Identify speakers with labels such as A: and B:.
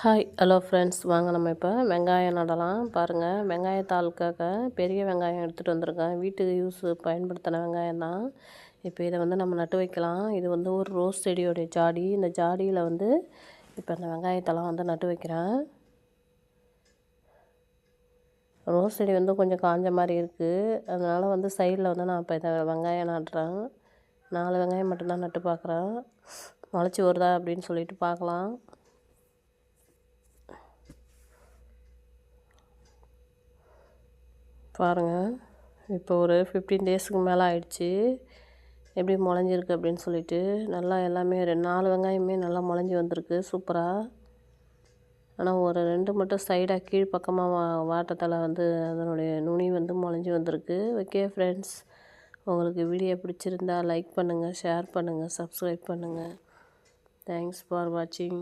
A: Hi hello friends வாங்க நம்ம இப்போ வெங்காயம் நடலாம். பாருங்கள் வெங்காயத்தாளுக்காக பெரிய வெங்காயம் எடுத்துகிட்டு வந்திருக்கேன். வீட்டுக்கு யூஸ் பயன்படுத்தின வெங்காயம் தான். இப்போ இதை வந்து நம்ம நட்டு வைக்கலாம். இது வந்து ஒரு ரோஸ் செடியோடைய ஜாடி. இந்த ஜாடியில் வந்து இப்போ இந்த வெங்காயத்தெல்லாம் வந்து நட்டு வைக்கிறேன். ரோஸ் செடி வந்து கொஞ்சம் காஞ்ச மாதிரி இருக்குது அதனால் வந்து சைடில் வந்து நான் இப்போ இதை வெங்காயம் நடுறேன். நாலு வெங்காயம் மட்டும்தான் நட்டு பார்க்குறேன் முளைச்சி வருதா அப்படின்னு சொல்லிட்டு பார்க்கலாம் பாருங்கள் இப்போ ஒரு ஃபிஃப்டீன் டேஸுக்கு மேலே ஆயிடுச்சு. எப்படி முளைஞ்சிருக்கு அப்படின்னு சொல்லிட்டு நல்லா எல்லாமே ரெண்டு நாலு வெங்காயமே நல்லா முளைஞ்சி வந்திருக்கு சூப்பராக ஆனால் ஒரு ரெண்டு மட்டும் சைடாக கீழ் பக்கமாக வா வாட்டத்தில் வந்து அதனுடைய நுனி வந்து முளைஞ்சி வந்திருக்கு. ஓகே ஃப்ரெண்ட்ஸ் உங்களுக்கு வீடியோ பிடிச்சிருந்தா லைக் பண்ணுங்கள் ஷேர் பண்ணுங்கள் சப்ஸ்கிரைப் பண்ணுங்கள் தேங்க்ஸ் ஃபார் வாட்சிங்